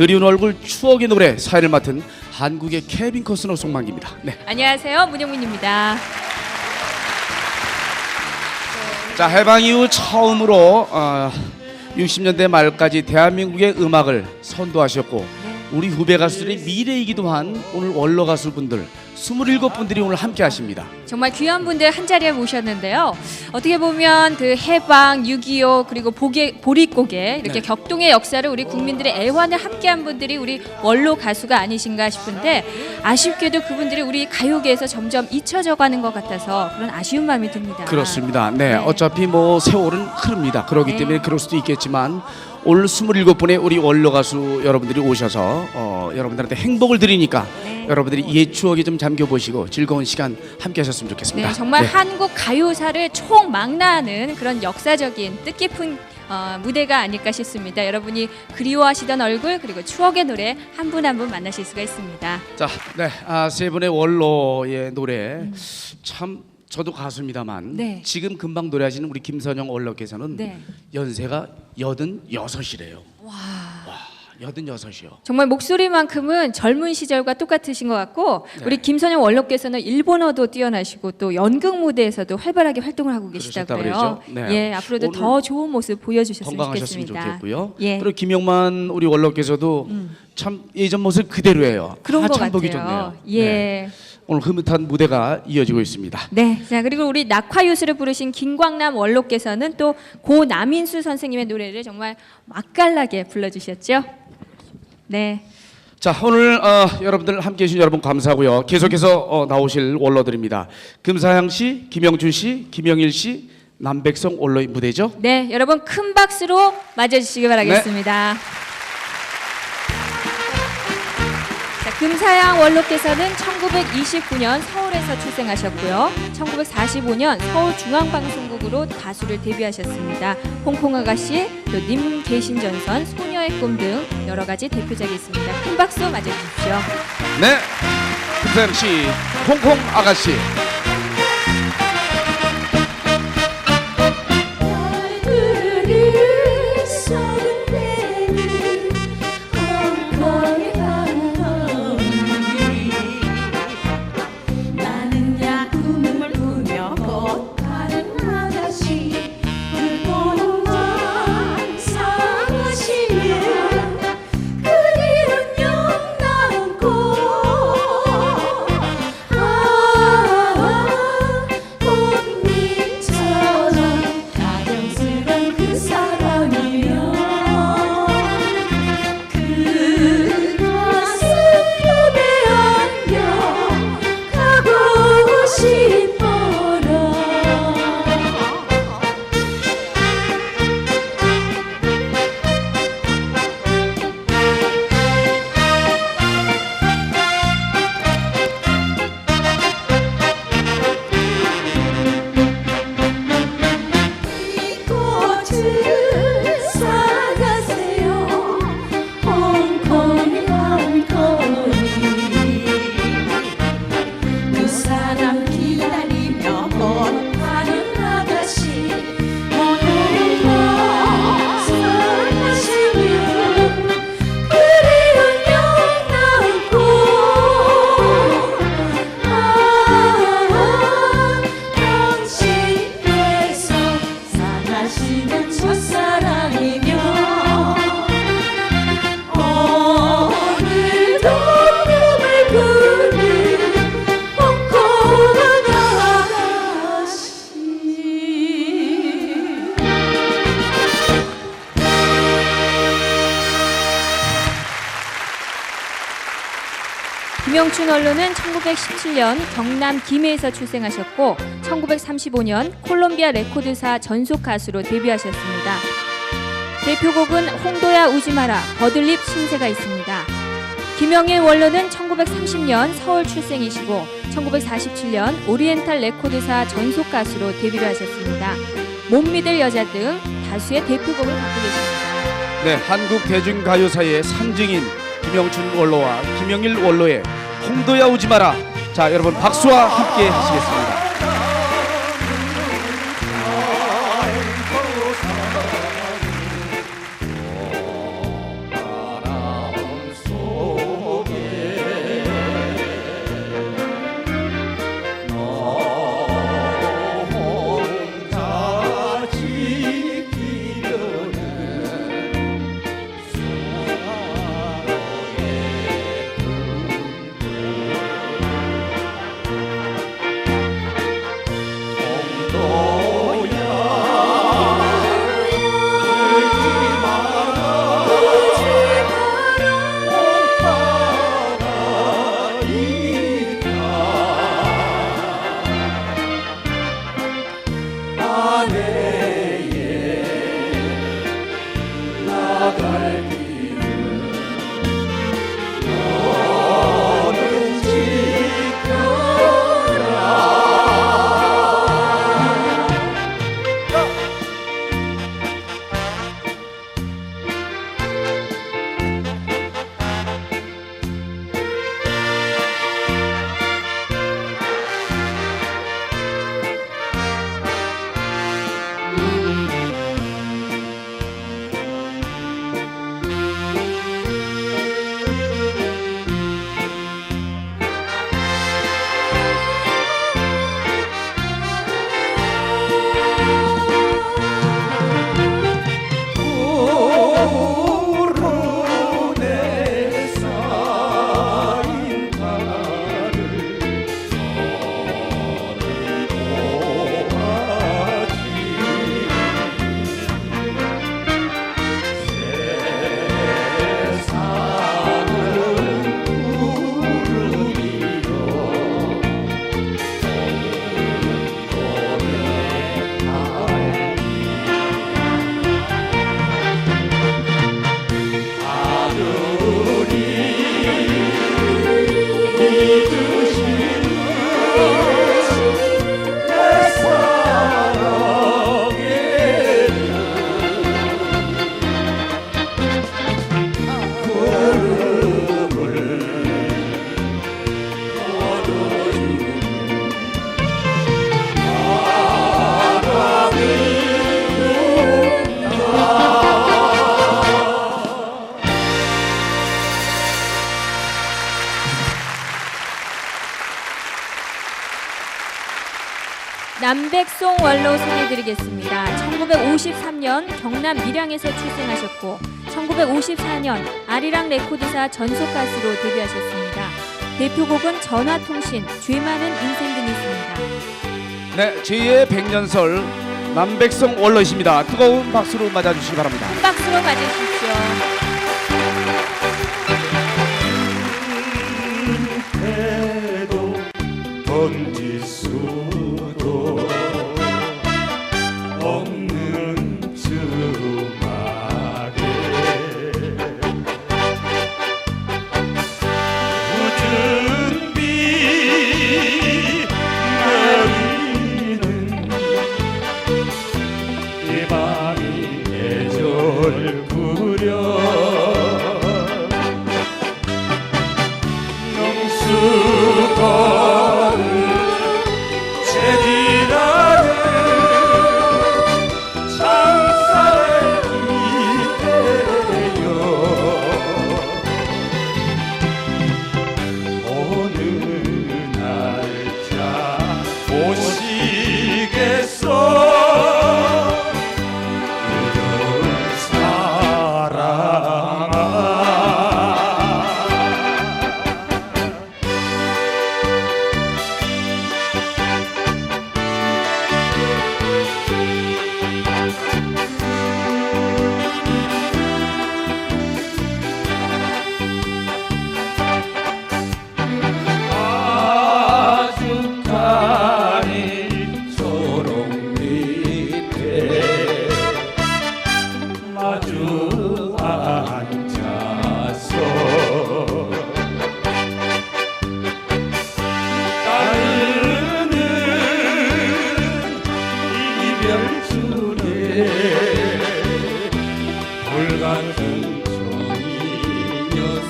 그리운 얼굴 추억의 노래 사회를 맡은 한국의 케빈 코스너 송만기입니다. 네. 안녕하세요. 문영민입니다. 자 해방 이후 처음으로 어, 60년대 말까지 대한민국의 음악을 선도하셨고 우리 후배 가수들의 미래이기도 한 오늘 원로 가수분들 27분들이 오늘 함께 하십니다. 정말 귀한 분들 한 자리에 모셨는데요. 어떻게 보면 그 해방, 6.25 그리고 보게, 보릿고개 이렇게 네. 격동의 역사를 우리 국민들의 애환을 함께한 분들이 우리 원로 가수가 아니신가 싶은데 아쉽게도 그분들이 우리 가요계에서 점점 잊혀져 가는 것 같아서 그런 아쉬운 마음이 듭니다. 그렇습니다. 네, 네. 어차피 뭐 세월은 흐릅니다. 그렇기 네. 때문에 그럴 수도 있겠지만 오늘 27분의 우리 원로 가수 여러분들이 오셔서 어, 여러분들한테 행복을 드리니까 네. 여러분들이 이 추억에 좀 잠겨 보시고 즐거운 시간 함께 하셨으면 좋겠습니다. 네, 정말 네. 한국 가요사를 총망라하는 그런 역사적인 뜻깊은 어, 무대가 아닐까 싶습니다. 여러분이 그리워하시던 얼굴 그리고 추억의 노래 한 분 한 분 만나실 수가 있습니다. 자, 네, 아, 세 분의 원로의 노래 참 저도 가수입니다만 네. 지금 금방 노래하시는 우리 김선영 원로께서는 네. 연세가 여든 여섯이래요. 와, 여든 여섯이요. 정말 목소리만큼은 젊은 시절과 똑같으신 것 같고 네. 우리 김선영 원로께서는 일본어도 뛰어나시고 또 연극 무대에서도 활발하게 활동을 하고 계시다고요. 네. 예, 앞으로도 더 좋은 모습 보여주셨으면 건강하셨으면 좋겠습니다. 좋겠고요. 예. 음. 그리고 김영만 우리 원로께서도 참 예전 모습 그대로예요. 그런 아, 것참 같아요. 보기 좋네요. 예. 네. 오늘 흐뭇한 무대가 이어지고 있습니다. 네. 자, 그리고 우리 낙화유수를 부르신 김광남 원로께서는 또 고 남인수 선생님의 노래를 정말 맛깔나게 불러주셨죠. 네. 자 오늘 어, 여러분들 함께해 주신 여러분 감사하고요. 계속해서 어, 나오실 원로들입니다. 금사양 씨, 김영준 씨, 김영일 씨, 남백성 원로의 무대죠. 네, 여러분 큰 박수로 맞아주시기 바라겠습니다. 자, 금사양 원로께서는 1929년 서울에서 출생하셨고요. 1945년 서울중앙방송국으로 가수를 데뷔하셨습니다. 홍콩 아가씨, 또님 계신 전선, 소녀의 꿈 등 여러 가지 대표작이 있습니다. 큰 박수 맞아주십시오. 네, 금사양 씨, 홍콩 아가씨. 김영춘 원로는 1917년 경남 김해에서 출생하셨고 1935년 콜롬비아 레코드사 전속 가수로 데뷔하셨습니다. 대표곡은 홍도야 우지 마라, 버들립 신세가 있습니다. 김영일 원로는 1930년 서울 출생이시고 1947년 오리엔탈 레코드사 전속 가수로 데뷔를 하셨습니다. 못 믿을 여자 등 다수의 대표곡을 갖고 계십니다. 네, 한국 대중가요사의 상징인 김영춘 원로와 김영일 원로의 홍도야 오지 마라. 자, 여러분 박수와 함께 하시겠습니다. You. 남백송 원로 소개드리겠습니다. 1953년 경남 밀양에서 출생하셨고 1954년 아리랑 레코드사 전속 가수로 데뷔하셨습니다. 대표곡은 전화통신, 죄 많은 인생 등이 있습니다. 네, 제2의 백년설 남백성 원로이십니다. 뜨거운 박수로 맞아주시기 바랍니다. 큰 박수로 맞으십시오. 해도 던질 수 계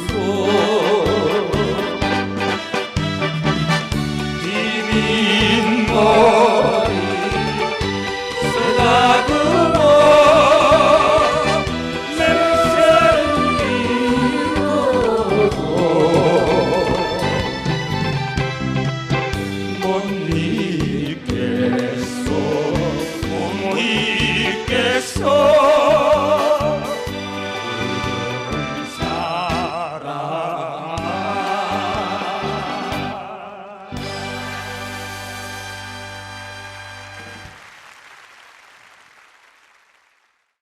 我